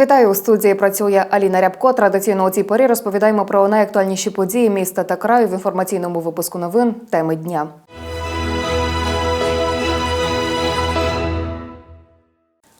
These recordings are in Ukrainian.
Вітаю у студії. Працює Аліна Рябко. Традиційно у цій порі розповідаємо про найактуальніші події міста та краю в інформаційному випуску новин теми дня.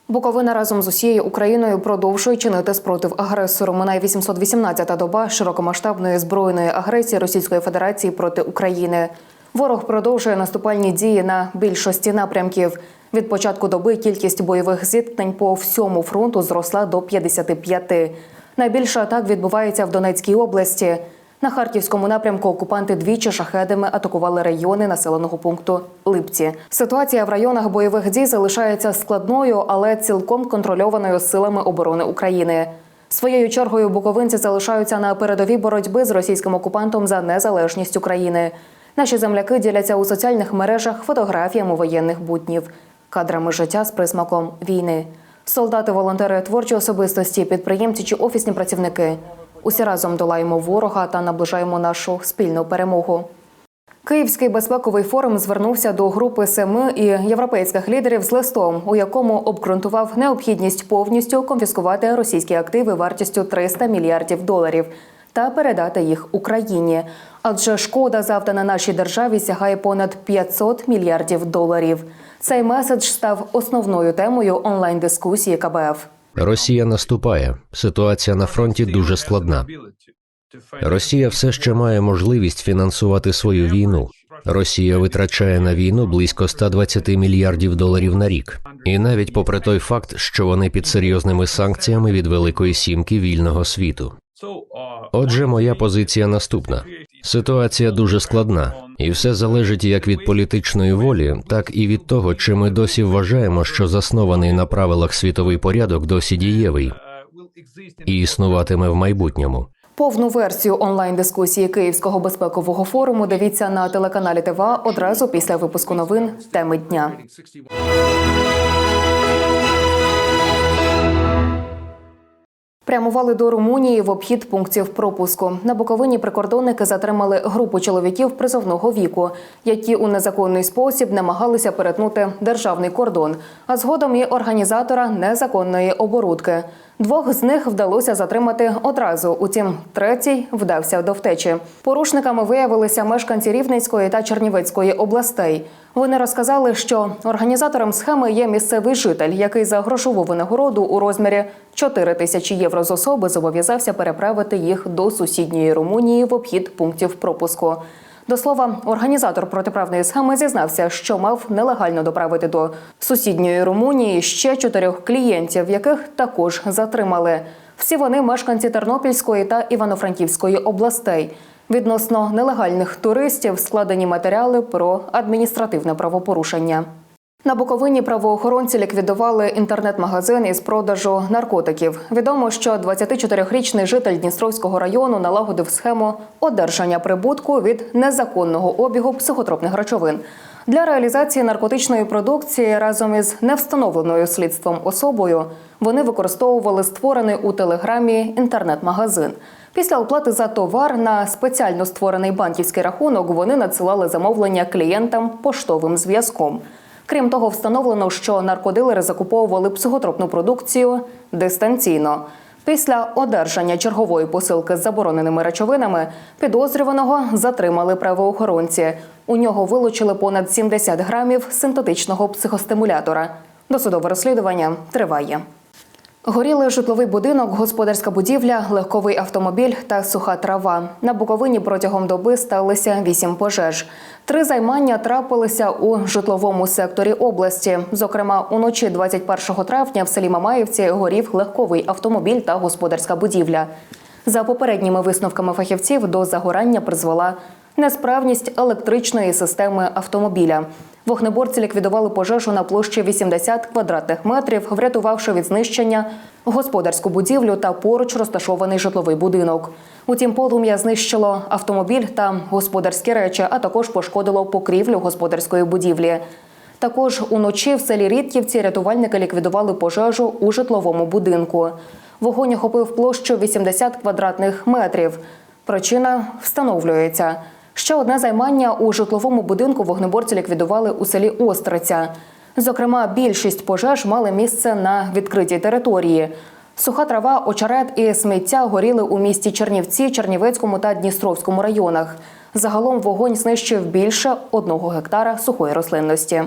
Буковина разом з усією Україною продовжує чинити спротив агресору. Минає 818-та доба широкомасштабної збройної агресії Російської Федерації проти України. Ворог продовжує наступальні дії на більшості напрямків. Від початку доби кількість бойових зіткнень по всьому фронту зросла до 55. Найбільше атак відбувається в Донецькій області. На харківському напрямку окупанти двічі шахедами атакували райони населеного пункту Липці. Ситуація в районах бойових дій залишається складною, але цілком контрольованою силами оборони України. Своєю чергою буковинці залишаються на передовій боротьби з російським окупантом за незалежність України. Наші земляки діляться у соціальних мережах фотографіями воєнних буднів, кадрами життя з присмаком війни. Солдати, волонтери, творчі особистості, підприємці чи офісні працівники. Усі разом долаємо ворога та наближаємо нашу спільну перемогу. Київський безпековий форум звернувся до групи семи і європейських лідерів з листом, у якому обґрунтував необхідність повністю конфіскувати російські активи вартістю 300 мільярдів доларів та передати їх Україні. Адже шкода завдана нашій державі сягає понад 500 мільярдів доларів. Цей меседж став основною темою онлайн-дискусії КБФ. Росія наступає. Ситуація на фронті дуже складна. Росія все ще має можливість фінансувати свою війну. Росія витрачає на війну близько 120 мільярдів доларів на рік. І навіть попри той факт, що вони під серйозними санкціями від Великої сімки вільного світу. Отже, моя позиція наступна: ситуація дуже складна, і все залежить як від політичної волі, так і від того, чи ми досі вважаємо, що заснований на правилах світовий порядок досі дієвий і існуватиме в майбутньому. Повну версію онлайн-дискусії Київського безпекового форуму дивіться на телеканалі ТВА одразу після випуску новин теми дня. Прямували до Румунії в обхід пунктів пропуску. На Буковині прикордонники затримали групу чоловіків призовного віку, які у незаконний спосіб намагалися перетнути державний кордон, а згодом і організатора незаконної оборудки. Двох з них вдалося затримати одразу. Утім, третій вдався до втечі. Порушниками виявилися мешканці Рівненської та Чернівецької областей. Вони розказали, що організатором схеми є місцевий житель, який за грошову винагороду у розмірі 4 тисячі євро з особи зобов'язався переправити їх до сусідньої Румунії в обхід пунктів пропуску. До слова, організатор протиправної схеми зізнався, що мав нелегально доправити до сусідньої Румунії ще чотирьох клієнтів, яких також затримали. Всі вони мешканці Тернопільської та Івано-Франківської областей. Відносно нелегальних туристів складені матеріали про адміністративне правопорушення. На Буковині правоохоронці ліквідували інтернет-магазин із продажу наркотиків. Відомо, що 24-річний житель Дністровського району налагодив схему одержання прибутку від незаконного обігу психотропних речовин. Для реалізації наркотичної продукції разом із невстановленою слідством особою вони використовували створений у телеграмі інтернет-магазин. Після оплати за товар на спеціально створений банківський рахунок вони надсилали замовлення клієнтам поштовим зв'язком. Крім того, встановлено, що наркодилери закуповували психотропну продукцію дистанційно. Після одержання чергової посилки з забороненими речовинами підозрюваного затримали правоохоронці. У нього вилучили понад 70 грамів синтетичного психостимулятора. Досудове розслідування триває. Горіли житловий будинок, господарська будівля, легковий автомобіль та суха трава. На Буковині протягом доби сталися вісім пожеж. Три займання трапилися у житловому секторі області. Зокрема, уночі 21 травня в селі Мамаївці горів легковий автомобіль та господарська будівля. За попередніми висновками фахівців до загорання призвела несправність електричної системи автомобіля. Вогнеборці ліквідували пожежу на площі 80 квадратних метрів, врятувавши від знищення господарську будівлю та поруч розташований житловий будинок. Утім, полум'я знищило автомобіль та господарські речі, а також пошкодило покрівлю господарської будівлі. Також уночі в селі Рідківці рятувальники ліквідували пожежу у житловому будинку. Вогонь охопив площу 80 квадратних метрів. Причина встановлюється. Ще одне займання у житловому будинку вогнеборці ліквідували у селі Остриця. Зокрема, більшість пожеж мали місце на відкритій території. Суха трава, очерет і сміття горіли у місті Чернівці, Чернівецькому та Дністровському районах. Загалом вогонь знищив більше одного гектара сухої рослинності.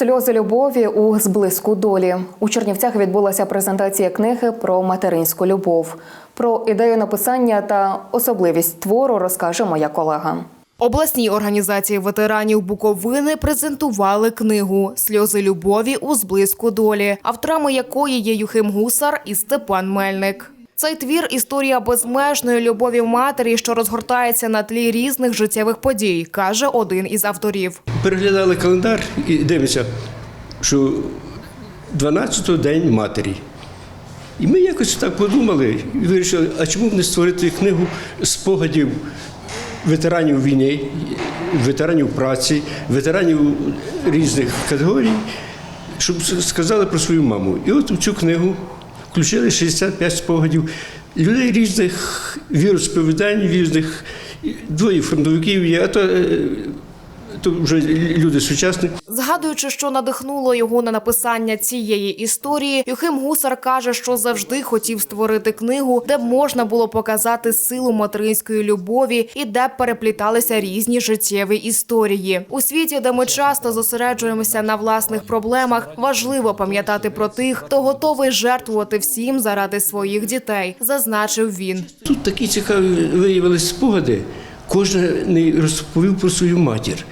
Сльози любові у зблиску долі у Чернівцях відбулася презентація книги про материнську любов. Про ідею написання та особливість твору розкаже моя колега. Обласній організації ветеранів Буковини презентували книгу Сльози любові у зблиску долі, авторами якої є Юхим Гусар і Степан Мельник. Цей твір історія безмежної любові матері, що розгортається на тлі різних життєвих подій, каже один із авторів. Переглядали календар і дивимося, що 12-й день матері. І ми якось так подумали і вирішили, а чому б не створити книгу спогадів ветеранів війни, ветеранів праці, ветеранів різних категорій, щоб сказали про свою маму. І от цю книгу включили 65 спогадів. Людей різних віросповідань, різних двоє фронтовиків є, то, е, то вже люди сучасні. Згадуючи, що надихнуло його на написання цієї історії, Юхим Гусар каже, що завжди хотів створити книгу, де б можна було показати силу материнської любові і де б перепліталися різні життєві історії. У світі, де ми часто зосереджуємося на власних проблемах, важливо пам'ятати про тих, хто готовий жертвувати всім заради своїх дітей, зазначив він. Тут такі цікаві виявилися спогади. Кожен розповів про свою матір.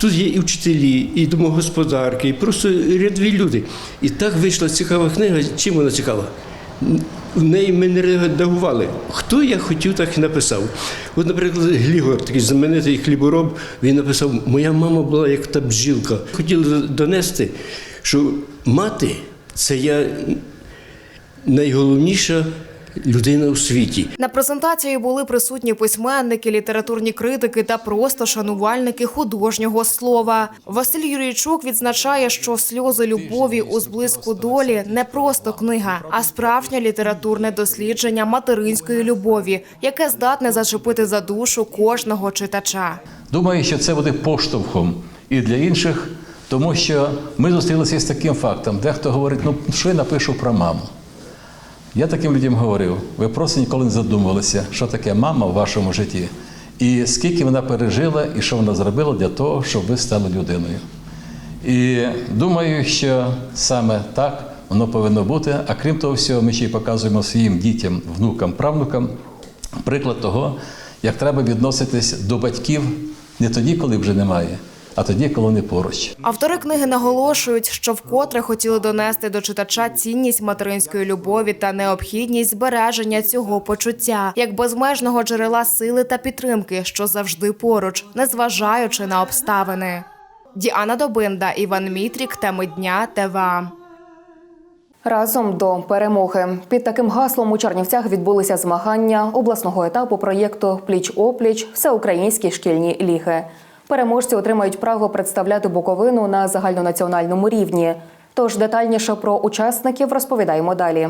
Тут є і вчителі, і домогосподарки, і просто рядові люди. І так вийшла цікава книга. Чим вона цікава? В неї ми не редагували. Хто я хотів, так і написав. От, наприклад, Глігор, такий знаменитий хлібороб, він написав: Моя мама була як та бджілка. Хотіли донести, що мати це я найголовніша людина у світі. На презентації були присутні письменники, літературні критики та просто шанувальники художнього слова. Василь Юрійчук відзначає, що сльози любові у зблиску долі не просто книга, а справжнє літературне дослідження материнської любові, яке здатне зачепити за душу кожного читача. Думаю, що це буде поштовхом і для інших, тому що ми зустрілися з таким фактом. Дехто говорить, ну що я напишу про маму. Я таким людям говорив, ви просто ніколи не задумувалися, що таке мама в вашому житті, і скільки вона пережила, і що вона зробила для того, щоб ви стали людиною. І думаю, що саме так воно повинно бути. А крім того всього, ми ще й показуємо своїм дітям, внукам, правнукам приклад того, як треба відноситись до батьків не тоді, коли вже немає, а тоді, коли вони поруч. Автори книги наголошують, що вкотре хотіли донести до читача цінність материнської любові та необхідність збереження цього почуття як безмежного джерела сили та підтримки, що завжди поруч, незважаючи на обставини. Діана Добинда, Іван Мітрік, теми дня ТВА. Разом до перемоги під таким гаслом у Чернівцях відбулися змагання обласного етапу проєкту Пліч опліч всеукраїнські шкільні ліги. Переможці отримають право представляти Буковину на загальнонаціональному рівні. Тож детальніше про учасників розповідаємо далі.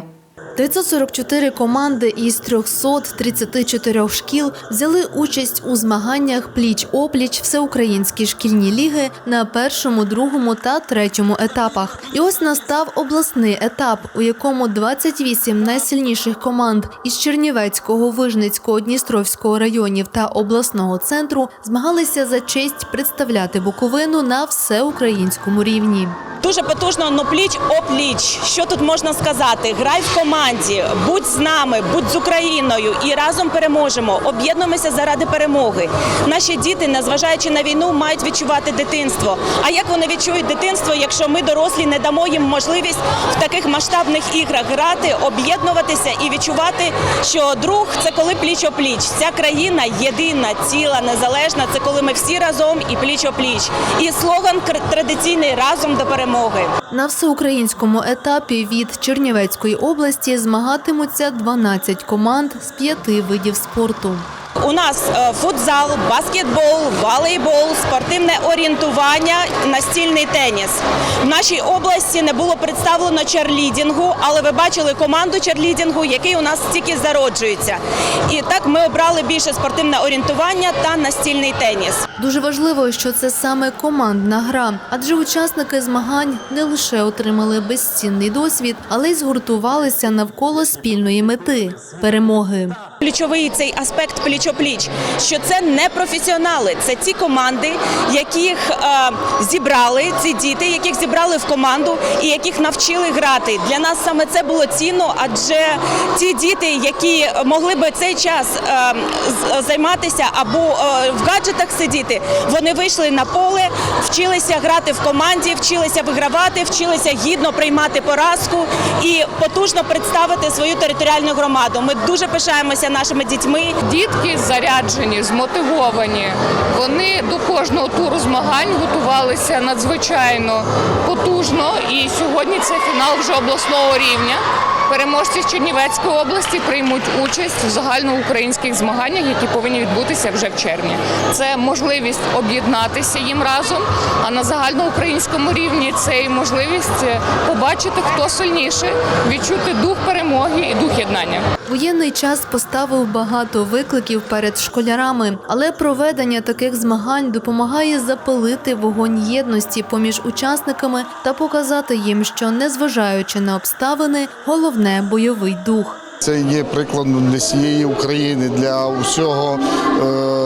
544 команди із 334 шкіл взяли участь у змаганнях пліч-опліч всеукраїнські шкільні ліги на першому, другому та третьому етапах. І ось настав обласний етап, у якому 28 найсильніших команд із Чернівецького, Вижницького, Дністровського районів та обласного центру змагалися за честь представляти Буковину на всеукраїнському рівні. Дуже потужно, но пліч опліч. Що тут можна сказати? Грай в команді, будь з нами, будь з Україною і разом переможемо. Об'єднуємося заради перемоги. Наші діти, незважаючи на війну, мають відчувати дитинство. А як вони відчують дитинство, якщо ми дорослі не дамо їм можливість в таких масштабних іграх грати, об'єднуватися і відчувати, що друг це коли пліч опліч. Ця країна єдина, ціла, незалежна. Це коли ми всі разом і пліч опліч. І слоган традиційний разом до перемоги. На всеукраїнському етапі від Чернівецької області змагатимуться 12 команд з п'яти видів спорту. У нас е, футзал, баскетбол, волейбол, спортивне орієнтування, настільний теніс. В нашій області не було представлено черлідінгу, але ви бачили команду черлідінгу, який у нас тільки зароджується. І так ми обрали більше спортивне орієнтування та настільний теніс. Дуже важливо, що це саме командна гра, адже учасники змагань не лише отримали безцінний досвід, але й згуртувалися навколо спільної мети перемоги. Ключовий цей аспект пліч-опліч, що це не професіонали, це ті команди, яких е, зібрали ці діти, яких зібрали в команду і яких навчили грати. Для нас саме це було цінно, адже ті діти, які могли би цей час е, займатися або е, в гаджетах сидіти, вони вийшли на поле, вчилися грати в команді, вчилися вигравати, вчилися гідно приймати поразку і потужно представити свою територіальну громаду. Ми дуже пишаємося нашими дітьми. Дітки заряджені, змотивовані. Вони до кожного туру змагань готувалися надзвичайно потужно. І сьогодні це фінал вже обласного рівня. Переможці з Чернівецької області приймуть участь в загальноукраїнських змаганнях, які повинні відбутися вже в червні. Це можливість об'єднатися їм разом. А на загальноукраїнському рівні це і можливість е, побачити, хто сильніший, відчути дух перемоги і дух єднання. Воєнний час поставив багато викликів перед школярами, але проведення таких змагань допомагає запалити вогонь єдності поміж учасниками та показати їм, що незважаючи на обставини, головне бойовий дух. Це є прикладом для всієї України, для усього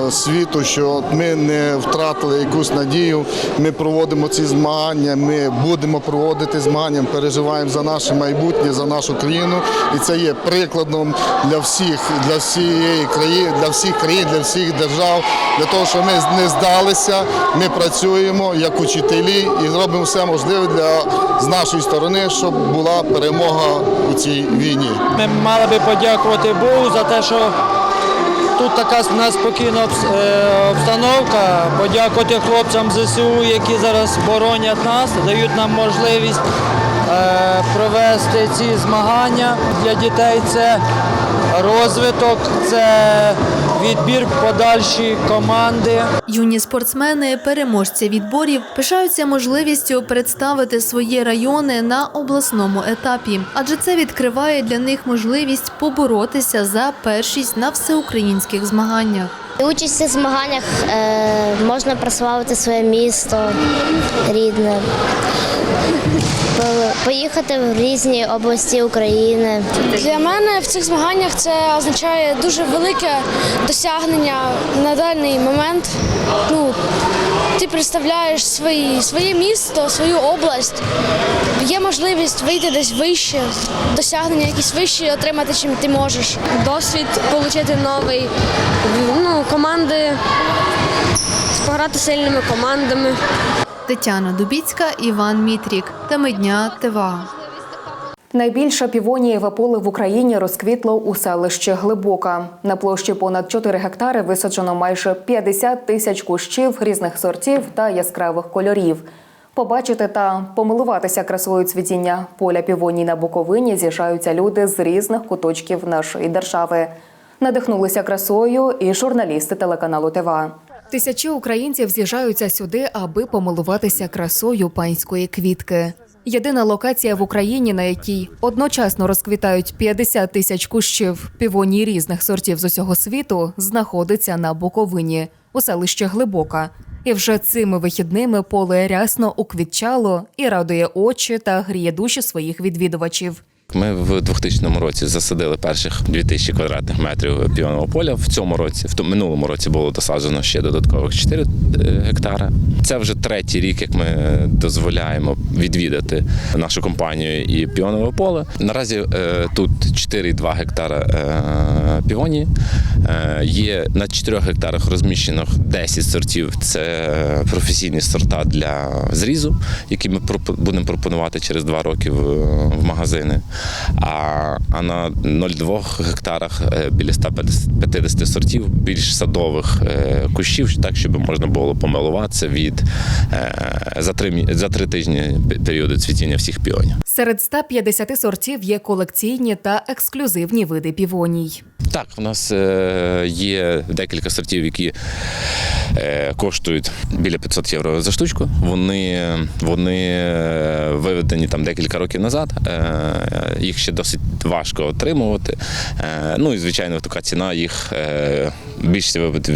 е, світу, що ми не втратили якусь надію. Ми проводимо ці змагання, ми будемо проводити змагання, переживаємо за наше майбутнє, за нашу країну. І це є прикладом для всіх, для всієї країни, для всіх країн, для всіх держав, для того, щоб ми не здалися. Ми працюємо як учителі і зробимо все можливе для з нашої сторони, щоб була перемога у цій війні. Ми мали би подякувати Богу за те, що тут така спокійна е, обстановка. Подякувати хлопцям ЗСУ, які зараз боронять нас, дають нам можливість е, провести ці змагання для дітей. Це розвиток, це відбір подальші команди. Юні спортсмени, переможці відборів, пишаються можливістю представити свої райони на обласному етапі, адже це відкриває для них можливість поборотися за першість на всеукраїнських змаганнях. Участь у змаганнях е, можна прославити своє місто рідне, поїхати в різні області України. Для мене в цих змаганнях це означає дуже велике досягнення на даний момент. Ну, ти представляєш свої, своє місто, свою область. Є можливість вийти десь вище, досягнення якісь вищі отримати, чим ти можеш. Досвід отримати новий, ну, команди, пограти сильними командами. Тетяна Дубіцька, Іван Мітрік. Теми дня ТВА. Найбільше півонієве поле в Україні розквітло у селищі Глибока. На площі понад 4 гектари висаджено майже 50 тисяч кущів різних сортів та яскравих кольорів. Побачити та помилуватися красою цвітіння поля півоній на Буковині з'їжджаються люди з різних куточків нашої держави. Надихнулися красою і журналісти телеканалу ТВА. Тисячі українців з'їжджаються сюди, аби помилуватися красою панської квітки. Єдина локація в Україні, на якій одночасно розквітають 50 тисяч кущів півоній різних сортів з усього світу, знаходиться на Буковині у селищі Глибока. І вже цими вихідними поле рясно уквітчало і радує очі та гріє душі своїх відвідувачів. Ми в 2000 році засадили перших 2000 квадратних метрів піонового поля. В цьому році, в минулому році було досаджено ще додаткових 4 е, гектара. Це вже третій рік, як ми дозволяємо відвідати нашу компанію і піонове поле. Наразі е, тут 4,2 гектара е, півоні. Е, Є на 4 гектарах розміщено 10 сортів. Це професійні сорта для зрізу, які ми будемо пропонувати через 2 роки в магазини. А, а на 0,2 гектарах е, біля 150 сортів більш садових е, кущів, так щоб можна було помилуватися від е, за три за три тижні пе- періоду цвітіння всіх піонів. Серед 150 сортів є колекційні та ексклюзивні види півоній. Так, у нас є декілька сортів, які коштують біля 500 євро за штучку. Вони, вони виведені там декілька років назад. Їх ще досить важко отримувати. Е, ну і звичайно, така ціна їх е, від,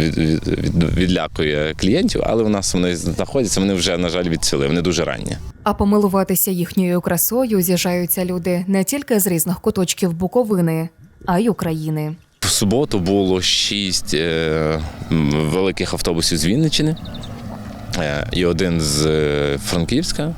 відлякує клієнтів, але у нас вони знаходяться. Вони вже на жаль відцвіли. Вони дуже ранні. А помилуватися їхньою красою з'їжджаються люди не тільки з різних куточків Буковини, а й України. В суботу було шість е, великих автобусів з Вінниччини. Е, І один з е, Франківська.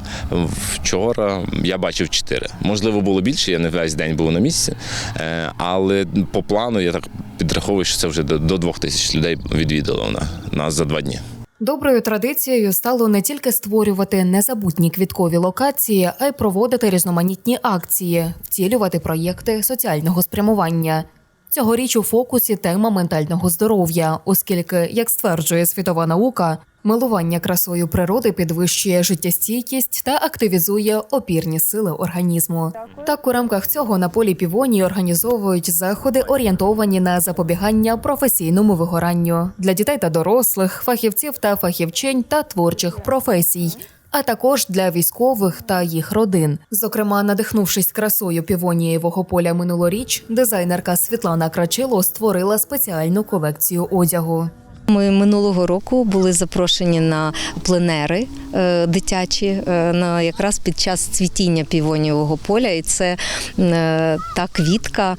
Вчора я бачив чотири. Можливо, було більше, я не весь день був на місці. Е, Але по плану я так підраховую, що це вже до двох тисяч людей відвідало на- нас за два дні. Доброю традицією стало не тільки створювати незабутні квіткові локації, а й проводити різноманітні акції, втілювати проєкти соціального спрямування. Цьогоріч у фокусі тема ментального здоров'я, оскільки, як стверджує світова наука, милування красою природи підвищує життєстійкість та активізує опірні сили організму. Так, у рамках цього на полі півонії організовують заходи, орієнтовані на запобігання професійному вигоранню для дітей та дорослих, фахівців та фахівчинь та творчих професій. А також для військових та їх родин. Зокрема, надихнувшись красою півонієвого поля минулоріч, дизайнерка Світлана Крачило створила спеціальну колекцію одягу. Ми минулого року були запрошені на пленери е, дитячі е, на якраз під час цвітіння півонієвого поля. І це е, та квітка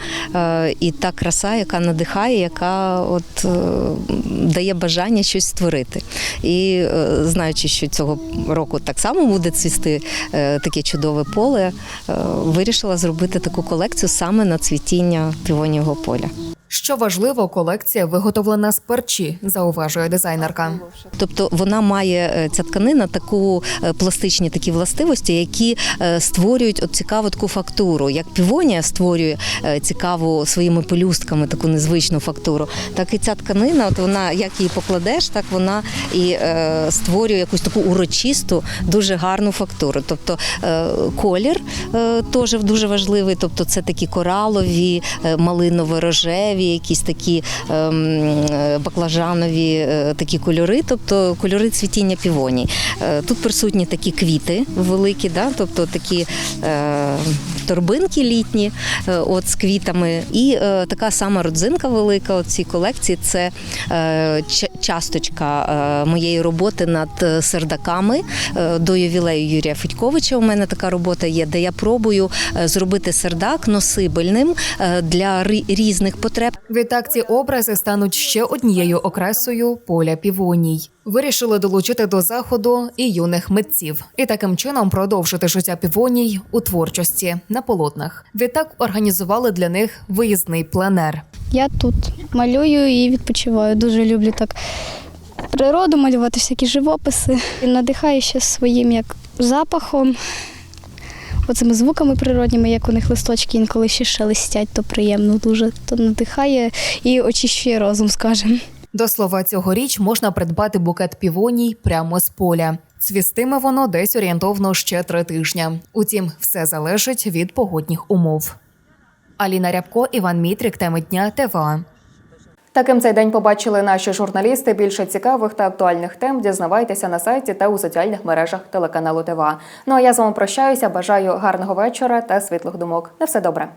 і та краса, яка надихає, яка от дає бажання щось створити. І знаючи, що цього року так само буде цвісти таке чудове поле, вирішила зробити таку колекцію саме на цвітіння півонієвого поля. Що важливо, колекція виготовлена з перчі, зауважує дизайнерка. Тобто вона має е, ця тканина таку е, пластичні такі властивості, які е, створюють от цікаву таку фактуру. Як півонія створює цікаву своїми пелюстками таку незвичну фактуру, так і ця тканина, от вона як її покладеш, так вона і створює якусь таку урочисту, дуже гарну фактуру. Тобто колір теж дуже важливий. Тобто це такі коралові, е, малиново-рожеві, якісь такі ем, е, баклажанові е, такі кольори, тобто кольори цвітіння півоній. Е, Тут присутні такі квіти великі, да? тобто такі торбинки літні от, з квітами. І така сама родзинка велика у цій колекції це часточка моєї роботи над сердаками до ювілею Юрія Федьковича. У мене така робота є, де я пробую зробити сердак носибельним для різних потреб. Відтак ці образи стануть ще однією окресою поля півоній. Вирішили долучити до заходу і юних митців, і таким чином продовжити життя півоній у творчості на полотнах. Відтак організували для них виїзний пленер. Я тут малюю і відпочиваю. Дуже люблю так природу малювати, всякі живописи. І надихаю ще своїм як запахом, оцими звуками природніми, як у них листочки інколи ще шелестять, то приємно дуже. То надихає і очищує розум, скажімо. До слова, цьогоріч можна придбати букет півоній прямо з поля. Цвістиме воно десь орієнтовно ще три тижня. Утім, все залежить від погодних умов. Аліна Рябко, Іван Мітрік, теми дня ТВА. Таким цей день побачили наші журналісти. Більше цікавих та актуальних тем дізнавайтеся на сайті та у соціальних мережах телеканалу ТВА. Ну а я з вами прощаюся. Бажаю гарного вечора та світлих думок. На все добре.